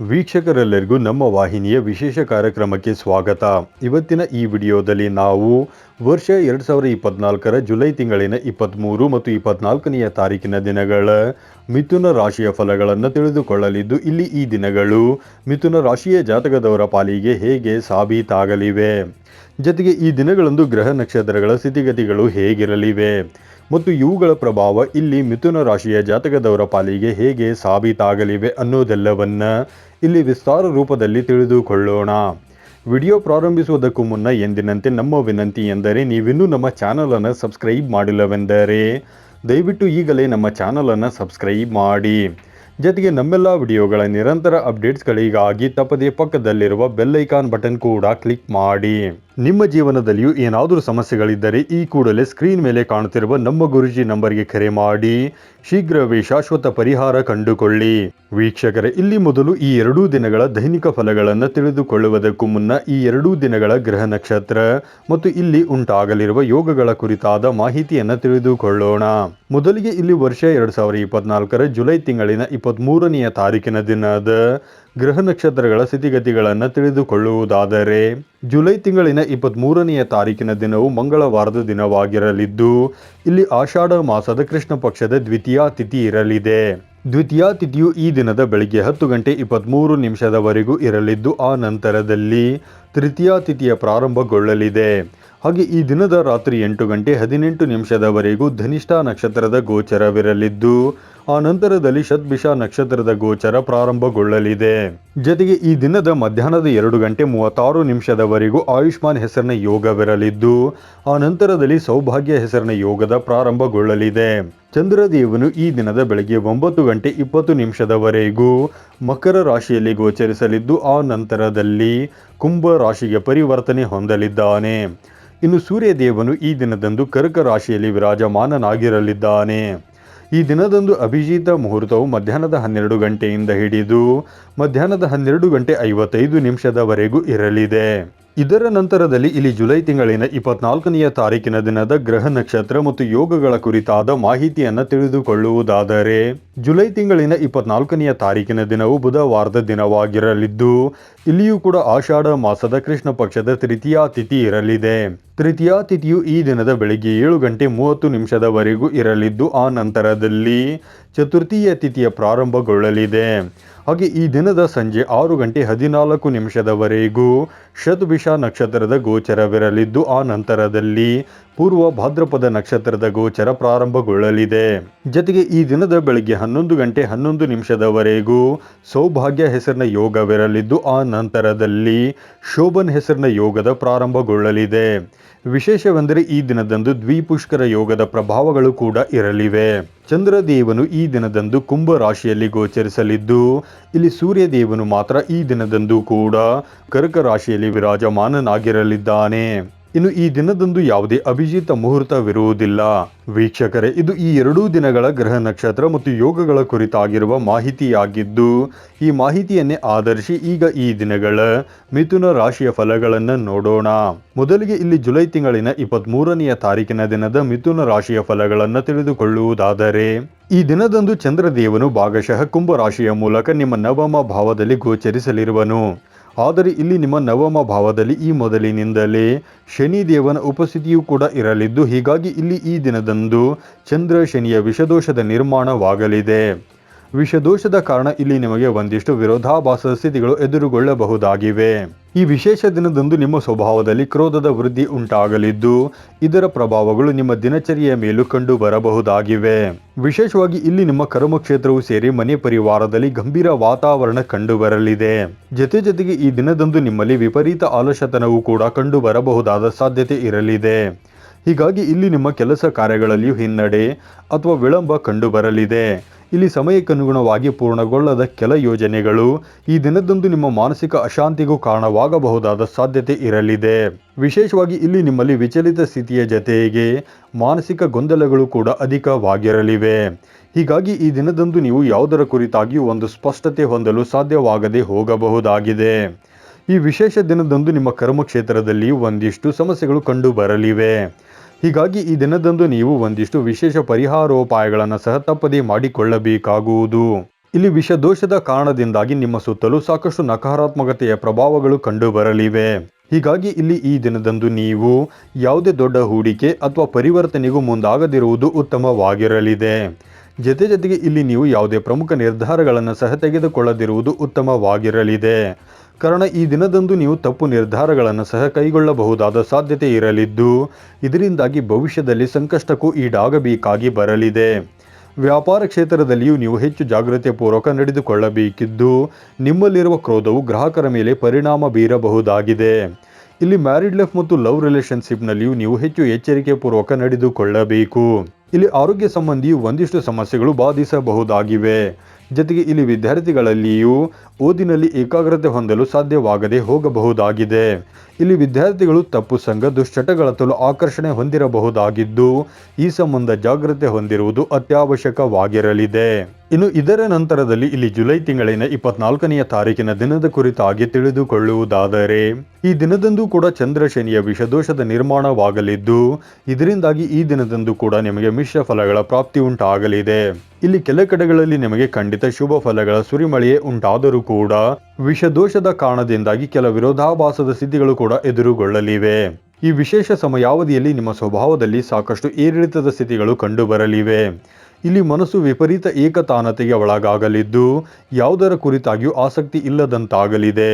ವೀಕ್ಷಕರೆಲ್ಲರಿಗೂ ನಮ್ಮ ವಾಹಿನಿಯ ವಿಶೇಷ ಕಾರ್ಯಕ್ರಮಕ್ಕೆ ಸ್ವಾಗತ. ಇವತ್ತಿನ ಈ ವಿಡಿಯೋದಲ್ಲಿ ನಾವು ವರ್ಷ ಎರಡು ಸಾವಿರದ ಇಪ್ಪತ್ನಾಲ್ಕರ ಜುಲೈ ತಿಂಗಳಿನ ಇಪ್ಪತ್ತ್ಮೂರು ಮತ್ತು ಇಪ್ಪತ್ನಾಲ್ಕನೆಯ ತಾರೀಕಿನ ದಿನಗಳ ಮಿಥುನ ರಾಶಿಯ ಫಲಗಳನ್ನು ತಿಳಿದುಕೊಳ್ಳಲಿದ್ದು, ಇಲ್ಲಿ ಈ ದಿನಗಳು ಮಿಥುನ ರಾಶಿಯ ಜಾತಕದವರ ಪಾಲಿಗೆ ಹೇಗೆ ಸಾಬೀತಾಗಲಿವೆ? ಜೊತೆಗೆ ಈ ದಿನಗಳಂದು ಗ್ರಹ ನಕ್ಷತ್ರಗಳ ಸ್ಥಿತಿಗತಿಗಳು ಹೇಗಿರಲಿವೆ? ಮತ್ತು ಇವುಗಳ ಪ್ರಭಾವ ಇಲ್ಲಿ ಮಿಥುನ ರಾಶಿಯ ಜಾತಕದವರ ಪಾಲಿಗೆ ಹೇಗೆ ಸಾಬೀತಾಗಲಿವೆ ಅನ್ನೋದೆಲ್ಲವನ್ನ ಇಲ್ಲಿ ವಿಸ್ತಾರ ರೂಪದಲ್ಲಿ ತಿಳಿದುಕೊಳ್ಳೋಣ. ವಿಡಿಯೋ ಪ್ರಾರಂಭಿಸುವುದಕ್ಕೂ ಮುನ್ನ ಎಂದಿನಂತೆ ನಮ್ಮ ವಿನಂತಿ ಎಂದರೆ ನೀವಿನ್ನೂ ನಮ್ಮ ಚಾನಲನ್ನು ಸಬ್ಸ್ಕ್ರೈಬ್ ಮಾಡಿಲ್ಲವೆಂದರೆ ದಯವಿಟ್ಟು ಈಗಲೇ ನಮ್ಮ ಚಾನಲನ್ನು ಸಬ್ಸ್ಕ್ರೈಬ್ ಮಾಡಿ. ಜೊತೆಗೆ ನಮ್ಮೆಲ್ಲ ವಿಡಿಯೋಗಳ ನಿರಂತರ ಅಪ್ಡೇಟ್ಸ್ಗಳಿಗಾಗಿ ತಪ್ಪದೇ ಪಕ್ಕದಲ್ಲಿರುವ ಬೆಲ್ಲೈಕಾನ್ ಬಟನ್ ಕೂಡ ಕ್ಲಿಕ್ ಮಾಡಿ. ನಿಮ್ಮ ಜೀವನದಲ್ಲಿಯೂ ಏನಾದರೂ ಸಮಸ್ಯೆಗಳಿದ್ದರೆ ಈ ಕೂಡಲೇ ಸ್ಕ್ರೀನ್ ಮೇಲೆ ಕಾಣುತ್ತಿರುವ ನಮ್ಮ ಗುರುಜಿ ನಂಬರ್ಗೆ ಕರೆ ಮಾಡಿ. ಶೀಘ್ರವೇ ಶಾಶ್ವತ ಪರಿಹಾರ ಕಂಡುಕೊಳ್ಳಿ. ವೀಕ್ಷಕರೇ, ಇಲ್ಲಿ ಮೊದಲು ಈ ಎರಡೂ ದಿನಗಳ ದೈನಿಕ ಫಲಗಳನ್ನು ತಿಳಿದುಕೊಳ್ಳುವುದಕ್ಕೂ ಮುನ್ನ ಈ ಎರಡೂ ದಿನಗಳ ಗ್ರಹ ನಕ್ಷತ್ರ ಮತ್ತು ಇಲ್ಲಿ ಉಂಟಾಗಲಿರುವ ಯೋಗಗಳ ಕುರಿತಾದ ಮಾಹಿತಿಯನ್ನು ತಿಳಿದುಕೊಳ್ಳೋಣ. ಮೊದಲಿಗೆ ಇಲ್ಲಿ ವರ್ಷ ಎರಡು ಸಾವಿರದ ಇಪ್ಪತ್ನಾಲ್ಕರ ಜುಲೈ ತಿಂಗಳಿನ ಇಪ್ಪತ್ತ್ಮೂರನೆಯ ತಾರೀಕಿನ ದಿನದ ಗ್ರಹ ನಕ್ಷತ್ರಗಳ ಸ್ಥಿತಿಗತಿಗಳನ್ನು ತಿಳಿದುಕೊಳ್ಳುವುದಾದರೆ, ಜುಲೈ ತಿಂಗಳಿನ ಇಪ್ಪತ್ತ್ಮೂರನೆಯ ತಾರೀಕಿನ ದಿನವು ಮಂಗಳವಾರದ ದಿನವಾಗಿರಲಿದ್ದು, ಇಲ್ಲಿ ಆಷಾಢ ಮಾಸದ ಕೃಷ್ಣ ಪಕ್ಷದ ದ್ವಿತೀಯ ತಿಥಿ ಇರಲಿದೆ. ದ್ವಿತೀಯ ತಿಥಿಯು ಈ ದಿನದ ಬೆಳಿಗ್ಗೆ ಹತ್ತು ಗಂಟೆ ಇಪ್ಪತ್ತ್ಮೂರು ನಿಮಿಷದವರೆಗೂ ಇರಲಿದ್ದು, ಆ ನಂತರದಲ್ಲಿ ತೃತೀಯ ತಿಥಿಯ ಪ್ರಾರಂಭಗೊಳ್ಳಲಿದೆ. ಹಾಗೆ ಈ ದಿನದ ರಾತ್ರಿ ಎಂಟು ಗಂಟೆ ಹದಿನೆಂಟು ನಿಮಿಷದವರೆಗೂ ಧನಿಷ್ಠ ನಕ್ಷತ್ರದ ಗೋಚರವಿರಲಿದ್ದು, ಆ ನಂತರದಲ್ಲಿ ಶತ್ಭಿಷ ನಕ್ಷತ್ರದ ಗೋಚರ ಪ್ರಾರಂಭಗೊಳ್ಳಲಿದೆ. ಜೊತೆಗೆ ಈ ದಿನದ ಮಧ್ಯಾಹ್ನದ ಎರಡು ಗಂಟೆ ಮೂವತ್ತಾರು ನಿಮಿಷದವರೆಗೂ ಆಯುಷ್ಮಾನ್ ಹೆಸರಿನ ಯೋಗವಿರಲಿದ್ದು, ಆ ನಂತರದಲ್ಲಿ ಸೌಭಾಗ್ಯ ಹೆಸರಿನ ಯೋಗದ ಪ್ರಾರಂಭಗೊಳ್ಳಲಿದೆ. ಚಂದ್ರದೇವನು ಈ ದಿನದ ಬೆಳಗ್ಗೆ ಒಂಬತ್ತು ಗಂಟೆ ಇಪ್ಪತ್ತು ನಿಮಿಷದವರೆಗೂ ಮಕರ ರಾಶಿಯಲ್ಲಿ ಗೋಚರಿಸಲಿದ್ದು, ಆ ನಂತರದಲ್ಲಿ ಕುಂಭ ರಾಶಿಗೆ ಪರಿವರ್ತನೆ ಹೊಂದಲಿದ್ದಾನೆ. ಇನ್ನು ಸೂರ್ಯದೇವನು ಈ ದಿನದಂದು ಕರ್ಕ ರಾಶಿಯಲ್ಲಿ ವಿರಾಜಮಾನನಾಗಿರಲಿದ್ದಾನೆ. ಈ ದಿನದಂದು ಅಭಿಜಿತ ಮುಹೂರ್ತವು ಮಧ್ಯಾಹ್ನದ ಹನ್ನೆರಡು ಗಂಟೆಯಿಂದ ಹಿಡಿದು ಮಧ್ಯಾಹ್ನದ ಹನ್ನೆರಡು ಗಂಟೆ ಐವತ್ತೈದು ನಿಮಿಷದವರೆಗೂ ಇರಲಿದೆ. ಇದರ ನಂತರದಲ್ಲಿ ಇಲ್ಲಿ ಜುಲೈ ತಿಂಗಳಿನ ಇಪ್ಪತ್ನಾಲ್ಕನೆಯ ತಾರೀಕಿನ ದಿನದ ಗ್ರಹ ನಕ್ಷತ್ರ ಮತ್ತು ಯೋಗಗಳ ಕುರಿತಾದ ಮಾಹಿತಿಯನ್ನು ತಿಳಿದುಕೊಳ್ಳುವುದಾದರೆ, ಜುಲೈ ತಿಂಗಳಿನ ಇಪ್ಪತ್ನಾಲ್ಕನೆಯ ತಾರೀಕಿನ ದಿನವು ಬುಧವಾರದ ದಿನವಾಗಿರಲಿದ್ದು, ಇಲ್ಲಿಯೂ ಕೂಡ ಆಷಾಢ ಮಾಸದ ಕೃಷ್ಣ ಪಕ್ಷದ ತೃತೀಯ ತಿಥಿ ಇರಲಿದೆ. ತೃತೀಯ ತಿಥಿಯು ಈ ದಿನದ ಬೆಳಿಗ್ಗೆ ಏಳು ಗಂಟೆ ಮೂವತ್ತು ನಿಮಿಷದವರೆಗೂ ಇರಲಿದ್ದು, ಆ ನಂತರದಲ್ಲಿ ಚತುರ್ಥೀಯ ತಿಥಿಯ ಪ್ರಾರಂಭಗೊಳ್ಳಲಿದೆ. ಹಾಗೆ ಈ ದಿನದ ಸಂಜೆ ಆರು ಗಂಟೆ ಹದಿನಾಲ್ಕು ನಿಮಿಷದವರೆಗೂ ಶತಭಿಷ ನಕ್ಷತ್ರದ ಗೋಚರವಿರಲಿದ್ದು, ಆ ನಂತರದಲ್ಲಿ ಪೂರ್ವ ಭಾದ್ರಪದ ನಕ್ಷತ್ರದ ಗೋಚರ ಪ್ರಾರಂಭಗೊಳ್ಳಲಿದೆ. ಜೊತೆಗೆ ಈ ದಿನದ ಬೆಳಗ್ಗೆ ಹನ್ನೊಂದು ಗಂಟೆ ಹನ್ನೊಂದು ನಿಮಿಷದವರೆಗೂ ಸೌಭಾಗ್ಯ ಹೆಸರಿನ ಯೋಗವಿರಲಿದ್ದು, ಆ ನಂತರದಲ್ಲಿ ಶೋಭನ್ ಹೆಸರಿನ ಯೋಗದ ಪ್ರಾರಂಭಗೊಳ್ಳಲಿದೆ. ವಿಶೇಷವೆಂದರೆ ಈ ದಿನದಂದು ದ್ವಿಪುಷ್ಕರ ಯೋಗದ ಪ್ರಭಾವಗಳು ಕೂಡ ಇರಲಿವೆ. ಚಂದ್ರದೇವನು ಈ ದಿನದಂದು ಕುಂಭ ರಾಶಿಯಲ್ಲಿ ಗೋಚರಿಸಲಿದ್ದು, ಇಲ್ಲಿ ಸೂರ್ಯದೇವನು ಮಾತ್ರ ಈ ದಿನದಂದು ಕೂಡ ಕರ್ಕ ರಾಶಿಯಲ್ಲಿ ವಿರಾಜಮಾನನಾಗಿರಲಿದ್ದಾನೆ. ಇನ್ನು ಈ ದಿನದಂದು ಯಾವುದೇ ಅಭಿಜಿತ ಮುಹೂರ್ತವಿರುವುದಿಲ್ಲ. ವೀಕ್ಷಕರೇ, ಇದು ಈ ಎರಡೂ ದಿನಗಳ ಗ್ರಹ ನಕ್ಷತ್ರ ಮತ್ತು ಯೋಗಗಳ ಕುರಿತಾಗಿರುವ ಮಾಹಿತಿಯಾಗಿದ್ದು, ಈ ಮಾಹಿತಿಯನ್ನೇ ಆಧರಿಸಿ ಈಗ ಈ ದಿನಗಳ ಮಿಥುನ ರಾಶಿಯ ಫಲಗಳನ್ನು ನೋಡೋಣ. ಮೊದಲಿಗೆ ಇಲ್ಲಿ ಜುಲೈ ತಿಂಗಳಿನ ಇಪ್ಪತ್ತ್ಮೂರನೆಯ ತಾರೀಕಿನ ದಿನದ ಮಿಥುನ ರಾಶಿಯ ಫಲಗಳನ್ನು ತಿಳಿದುಕೊಳ್ಳುವುದಾದರೆ, ಈ ದಿನದಂದು ಚಂದ್ರದೇವನು ಭಾಗಶಃ ಕುಂಭ ರಾಶಿಯ ಮೂಲಕ ನಿಮ್ಮ ನವಮ ಭಾವದಲ್ಲಿ ಗೋಚರಿಸಲಿರುವನು. ಆದರೆ ಇಲ್ಲಿ ನಿಮ್ಮ ನವಮ ಭಾವದಲ್ಲಿ ಈ ಮೊದಲಿನಿಂದಲೇ ಶನಿದೇವನ ಉಪಸ್ಥಿತಿಯೂ ಕೂಡ ಇರಲಿದ್ದು, ಹೀಗಾಗಿ ಇಲ್ಲಿ ಈ ದಿನದಂದು ಚಂದ್ರ ಶನಿಯ ವಿಷದೋಷದ ನಿರ್ಮಾಣವಾಗಲಿದೆ. ವಿಷದೋಷದ ಕಾರಣ ಇಲ್ಲಿ ನಿಮಗೆ ಒಂದಿಷ್ಟು ವಿರೋಧಾಭಾಸದ ಸ್ಥಿತಿಗಳು ಎದುರುಗೊಳ್ಳಬಹುದಾಗಿವೆ. ಈ ವಿಶೇಷ ದಿನದಂದು ನಿಮ್ಮ ಸ್ವಭಾವದಲ್ಲಿ ಕ್ರೋಧದ ವೃದ್ಧಿ ಉಂಟಾಗಲಿದ್ದು, ಇದರ ಪ್ರಭಾವಗಳು ನಿಮ್ಮ ದಿನಚರಿಯ ಮೇಲೂ ಕಂಡು ಬರಬಹುದಾಗಿವೆ ವಿಶೇಷವಾಗಿ ಇಲ್ಲಿ ನಿಮ್ಮ ಕರ್ಮಕ್ಷೇತ್ರವು ಸೇರಿ ಮನೆ ಪರಿವಾರದಲ್ಲಿ ಗಂಭೀರ ವಾತಾವರಣ ಕಂಡು ಬರಲಿದೆ ಜೊತೆ ಜೊತೆಗೆ ಈ ದಿನದಂದು ನಿಮ್ಮಲ್ಲಿ ವಿಪರೀತ ಆಲಸ್ಯತನವು ಕೂಡ ಕಂಡು ಬರಬಹುದಾದ ಸಾಧ್ಯತೆ ಇರಲಿದೆ. ಹೀಗಾಗಿ ಇಲ್ಲಿ ನಿಮ್ಮ ಕೆಲಸ ಕಾರ್ಯಗಳಲ್ಲಿಯೂ ಹಿನ್ನಡೆ ಅಥವಾ ವಿಳಂಬ ಕಂಡು ಬರಲಿದೆ ಇಲ್ಲಿ ಸಮಯಕ್ಕನುಗುಣವಾಗಿ ಪೂರ್ಣಗೊಳ್ಳದ ಕೆಲ ಯೋಜನೆಗಳು ಈ ದಿನದಂದು ನಿಮ್ಮ ಮಾನಸಿಕ ಅಶಾಂತಿಗೂ ಕಾರಣವಾಗಬಹುದಾದ ಸಾಧ್ಯತೆ ಇರಲಿದೆ. ವಿಶೇಷವಾಗಿ ಇಲ್ಲಿ ನಿಮ್ಮಲ್ಲಿ ವಿಚಲಿತ ಸ್ಥಿತಿಯ ಜತೆಗೆ ಮಾನಸಿಕ ಗೊಂದಲಗಳು ಕೂಡ ಅಧಿಕವಾಗಿರಲಿವೆ. ಹೀಗಾಗಿ ಈ ದಿನದಂದು ನೀವು ಯಾವುದರ ಕುರಿತಾಗಿಯೂ ಒಂದು ಸ್ಪಷ್ಟತೆ ಹೊಂದಲು ಸಾಧ್ಯವಾಗದೆ ಹೋಗಬಹುದಾಗಿದೆ. ಈ ವಿಶೇಷ ದಿನದಂದು ನಿಮ್ಮ ಕರ್ಮಕ್ಷೇತ್ರದಲ್ಲಿ ಒಂದಿಷ್ಟು ಸಮಸ್ಯೆಗಳು ಕಂಡು ಬರಲಿವೆ ಹೀಗಾಗಿ ಈ ದಿನದಂದು ನೀವು ಒಂದಿಷ್ಟು ವಿಶೇಷ ಪರಿಹಾರೋಪಾಯಗಳನ್ನು ಸಹ ತಪ್ಪದೇ ಮಾಡಿಕೊಳ್ಳಬೇಕಾಗುವುದು. ಇಲ್ಲಿ ವಿಷದೋಷದ ಕಾರಣದಿಂದಾಗಿ ನಿಮ್ಮ ಸುತ್ತಲೂ ಸಾಕಷ್ಟು ನಕಾರಾತ್ಮಕತೆಯ ಪ್ರಭಾವಗಳು ಕಂಡುಬರಲಿವೆ. ಹೀಗಾಗಿ ಇಲ್ಲಿ ಈ ದಿನದಂದು ನೀವು ಯಾವುದೇ ದೊಡ್ಡ ಹೂಡಿಕೆ ಅಥವಾ ಪರಿವರ್ತನೆಗೂ ಮುಂದಾಗದಿರುವುದು ಉತ್ತಮವಾಗಿರಲಿದೆ. ಜೊತೆ ಜೊತೆಗೆ ಇಲ್ಲಿ ನೀವು ಯಾವುದೇ ಪ್ರಮುಖ ನಿರ್ಧಾರಗಳನ್ನು ಸಹ ತೆಗೆದುಕೊಳ್ಳದಿರುವುದು ಉತ್ತಮವಾಗಿರಲಿದೆ. ಕಾರಣ ಈ ದಿನದಂದು ನೀವು ತಪ್ಪು ನಿರ್ಧಾರಗಳನ್ನು ಸಹ ಕೈಗೊಳ್ಳಬಹುದಾದ ಸಾಧ್ಯತೆ ಇರಲಿದ್ದು, ಇದರಿಂದಾಗಿ ಭವಿಷ್ಯದಲ್ಲಿ ಸಂಕಷ್ಟಕ್ಕೂ ಈಡಾಗಬೇಕಾಗಿ ಬರಲಿದೆ. ವ್ಯಾಪಾರ ಕ್ಷೇತ್ರದಲ್ಲಿಯೂ ನೀವು ಹೆಚ್ಚು ಜಾಗೃತಿ ಪೂರ್ವಕ ನಡೆದುಕೊಳ್ಳಬೇಕಿದ್ದು, ನಿಮ್ಮಲ್ಲಿರುವ ಕ್ರೋಧವು ಗ್ರಾಹಕರ ಮೇಲೆ ಪರಿಣಾಮ ಬೀರಬಹುದಾಗಿದೆ. ಇಲ್ಲಿ ಮ್ಯಾರಿಡ್ ಲೈಫ್ ಮತ್ತು ಲವ್ ರಿಲೇಷನ್ಶಿಪ್ನಲ್ಲಿಯೂ ನೀವು ಹೆಚ್ಚು ಎಚ್ಚರಿಕೆ ಪೂರ್ವಕ ನಡೆದುಕೊಳ್ಳಬೇಕು. ಇಲ್ಲಿ ಆರೋಗ್ಯ ಸಂಬಂಧಿ ಒಂದಿಷ್ಟು ಸಮಸ್ಯೆಗಳು ಬಾಧಿಸಬಹುದಾಗಿವೆ. ಜೊತೆಗೆ ಇಲ್ಲಿ ವಿದ್ಯಾರ್ಥಿಗಳಲ್ಲಿಯೂ ಓದಿನಲ್ಲಿ ಏಕಾಗ್ರತೆ ಹೊಂದಲು ಸಾಧ್ಯವಾಗದೆ ಹೋಗಬಹುದಾಗಿದೆ. ಇಲ್ಲಿ ವಿದ್ಯಾರ್ಥಿಗಳು ತಪ್ಪು ಸಂಘ ದುಶ್ಚಟಗಳತ್ತಲು ಆಕರ್ಷಣೆ ಹೊಂದಿರಬಹುದಾಗಿದ್ದು, ಈ ಸಂಬಂಧ ಜಾಗ್ರತೆ ಹೊಂದಿರುವುದು ಅತ್ಯವಶ್ಯಕವಾಗಿರಲಿದೆ. ಇನ್ನು ಇದರ ನಂತರದಲ್ಲಿ ಇಲ್ಲಿ ಜುಲೈ ತಿಂಗಳಿನ ಇಪ್ಪತ್ನಾಲ್ಕನೆಯ ತಾರೀಕಿನ ದಿನದ ಕುರಿತಾಗಿ ತಿಳಿದುಕೊಳ್ಳುವುದಾದರೆ, ಈ ದಿನದಂದು ಕೂಡ ಚಂದ್ರ ಶನಿಯ ವಿಷದೋಷದ ನಿರ್ಮಾಣವಾಗಲಿದ್ದು, ಇದರಿಂದಾಗಿ ಈ ದಿನದಂದು ಕೂಡ ನಿಮಗೆ ಮಿಶ್ರ ಫಲಗಳ ಪ್ರಾಪ್ತಿ ಉಂಟಾಗಲಿದೆ. ಇಲ್ಲಿ ಕೆಲ ಕಡೆಗಳಲ್ಲಿ ನಿಮಗೆ ಖಂಡಿತ ಶುಭ ಫಲಗಳ ಸುರಿಮಳೆಯೇ ಉಂಟಾದರೂ ಕೂಡ ವಿಷದೋಷದ ಕಾರಣದಿಂದಾಗಿ ಕೆಲ ವಿರೋಧಾಭಾಸದ ಸ್ಥಿತಿಗಳು ಕೂಡ ಎದುರುಗೊಳ್ಳಲಿವೆ. ಈ ವಿಶೇಷ ಸಮಯಾವಧಿಯಲ್ಲಿ ನಿಮ್ಮ ಸ್ವಭಾವದಲ್ಲಿ ಸಾಕಷ್ಟು ಏರಿಳಿತದ ಸ್ಥಿತಿಗಳು ಕಂಡುಬರಲಿವೆ. ಇಲ್ಲಿ ಮನಸ್ಸು ವಿಪರೀತ ಏಕತಾನತೆಗೆ ಒಳಗಾಗಲಿದ್ದು ಯಾವುದರ ಕುರಿತಾಗಿಯೂ ಆಸಕ್ತಿ ಇಲ್ಲದಂತಾಗಲಿದೆ.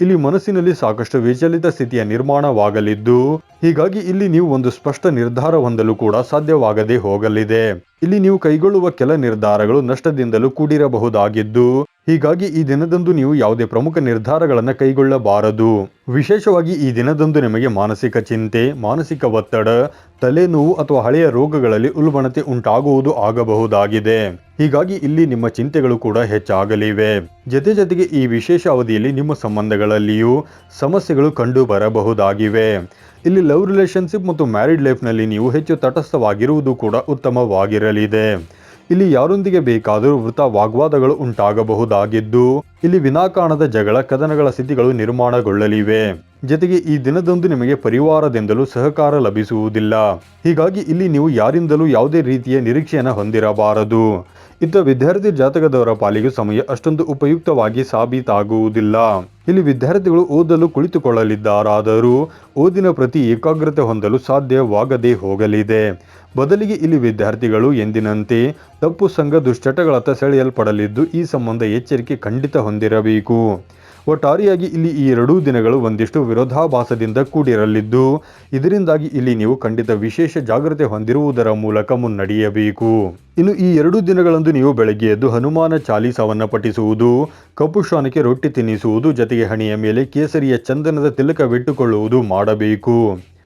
ಇಲ್ಲಿ ಮನಸ್ಸಿನಲ್ಲಿ ಸಾಕಷ್ಟು ವಿಚಲಿತ ಸ್ಥಿತಿಯ ನಿರ್ಮಾಣವಾಗಲಿದ್ದು, ಹೀಗಾಗಿ ಇಲ್ಲಿ ನೀವು ಒಂದು ಸ್ಪಷ್ಟ ನಿರ್ಧಾರ ಹೊಂದಲು ಕೂಡ ಸಾಧ್ಯವಾಗದೆ ಹೋಗಲಿದೆ. ಇಲ್ಲಿ ನೀವು ಕೈಗೊಳ್ಳುವ ಕೆಲ ನಿರ್ಧಾರಗಳು ನಷ್ಟದಿಂದಲೂ ಕೂಡಿರಬಹುದಾಗಿದ್ದು, ಹೀಗಾಗಿ ಈ ದಿನದಂದು ನೀವು ಯಾವುದೇ ಪ್ರಮುಖ ನಿರ್ಧಾರಗಳನ್ನು ಕೈಗೊಳ್ಳಬಾರದು. ವಿಶೇಷವಾಗಿ ಈ ದಿನದಂದು ನಿಮಗೆ ಮಾನಸಿಕ ಚಿಂತೆ, ಮಾನಸಿಕ ಒತ್ತಡ, ತಲೆನೋವು ಅಥವಾ ಹಳೆಯ ರೋಗಗಳಲ್ಲಿ ಉಲ್ಬಣತೆ ಉಂಟಾಗುವುದು ಆಗಬಹುದಾಗಿದೆ. ಹೀಗಾಗಿ ಇಲ್ಲಿ ನಿಮ್ಮ ಚಿಂತೆಗಳು ಕೂಡ ಹೆಚ್ಚಾಗಲಿವೆ. ಜೊತೆ ಜೊತೆಗೆ ಈ ವಿಶೇಷ ಅವಧಿಯಲ್ಲಿ ನಿಮ್ಮ ಸಂಬಂಧಗಳಲ್ಲಿಯೂ ಸಮಸ್ಯೆಗಳು ಕಂಡು ಬರಬಹುದಾಗಿವೆ. ಇಲ್ಲಿ ಲವ್ ರಿಲೇಷನ್ಶಿಪ್ ಮತ್ತು ಮ್ಯಾರಿಡ್ ಲೈಫ್ನಲ್ಲಿ ನೀವು ಹೆಚ್ಚು ತಟಸ್ಥವಾಗಿರುವುದು ಕೂಡ ಉತ್ತಮವಾಗಿರಲಿದೆ. ಇಲ್ಲಿ ಯಾರೊಂದಿಗೆ ಬೇಕಾದರೂ ವೃತ ವಾಗ್ವಾದಗಳು ಉಂಟಾಗಬಹುದಾಗಿದ್ದು, ಇಲ್ಲಿ ವಿನಾಕಾರಣದ ಜಗಳ, ಕದನಗಳ ಸ್ಥಿತಿಗಳು ನಿರ್ಮಾಣಗೊಳ್ಳಲಿವೆ. ಜೊತೆಗೆ ಈ ದಿನದಂದು ನಿಮಗೆ ಪರಿವಾರದಿಂದಲೂ ಸಹಕಾರ ಲಭಿಸುವುದಿಲ್ಲ. ಹೀಗಾಗಿ ಇಲ್ಲಿ ನೀವು ಯಾರಿಂದಲೂ ಯಾವುದೇ ರೀತಿಯ ನಿರೀಕ್ಷೆಯನ್ನು ಹೊಂದಿರಬಾರದು. ಇತ್ತ ವಿದ್ಯಾರ್ಥಿ ಜಾತಕದವರ ಪಾಲಿಗೆ ಸಮಯ ಅಷ್ಟೊಂದು ಉಪಯುಕ್ತವಾಗಿ ಸಾಬೀತಾಗುವುದಿಲ್ಲ. ಇಲ್ಲಿ ವಿದ್ಯಾರ್ಥಿಗಳು ಓದಲು ಕುಳಿತುಕೊಳ್ಳಲಿದ್ದಾರಾದರೂ ಓದಿನ ಪ್ರತಿ ಏಕಾಗ್ರತೆ ಹೊಂದಲು ಸಾಧ್ಯವಾಗದೇ ಹೋಗಲಿದೆ. ಬದಲಿಗೆ ಇಲ್ಲಿ ವಿದ್ಯಾರ್ಥಿಗಳು ಎಂದಿನಂತೆ ತಪ್ಪು ಸಂಘ ದುಶ್ಚಟಗಳತ್ತ ಸೆಳೆಯಲ್ಪಡಲಿದ್ದು ಈ ಸಂಬಂಧ ಎಚ್ಚರಿಕೆ ಖಂಡಿತ ಹೊಂದಿರಬೇಕು. ಒಟ್ಟಾರೆಯಾಗಿ ಇಲ್ಲಿ ಈ ಎರಡೂ ದಿನಗಳು ಒಂದಿಷ್ಟು ವಿರೋಧಾಭಾಸದಿಂದ ಕೂಡಿರಲಿದ್ದು, ಇದರಿಂದಾಗಿ ಇಲ್ಲಿ ನೀವು ಖಂಡಿತ ವಿಶೇಷ ಜಾಗ್ರತೆ ಹೊಂದಿರುವುದರ ಮೂಲಕ ಮುನ್ನಡೆಯಬೇಕು. ಇನ್ನು ಈ ಎರಡು ದಿನಗಳಂದು ನೀವು ಬೆಳಗ್ಗೆ ಎದ್ದು ಹನುಮಾನ ಚಾಲೀಸವನ್ನು ಪಠಿಸುವುದು, ಕಪ್ಪು ರೊಟ್ಟಿ ತಿನ್ನಿಸುವುದು, ಜೊತೆಗೆ ಹಣೆಯ ಮೇಲೆ ಕೇಸರಿಯ ಚಂದನದ ತಿಲಕವಿಟ್ಟುಕೊಳ್ಳುವುದು ಮಾಡಬೇಕು.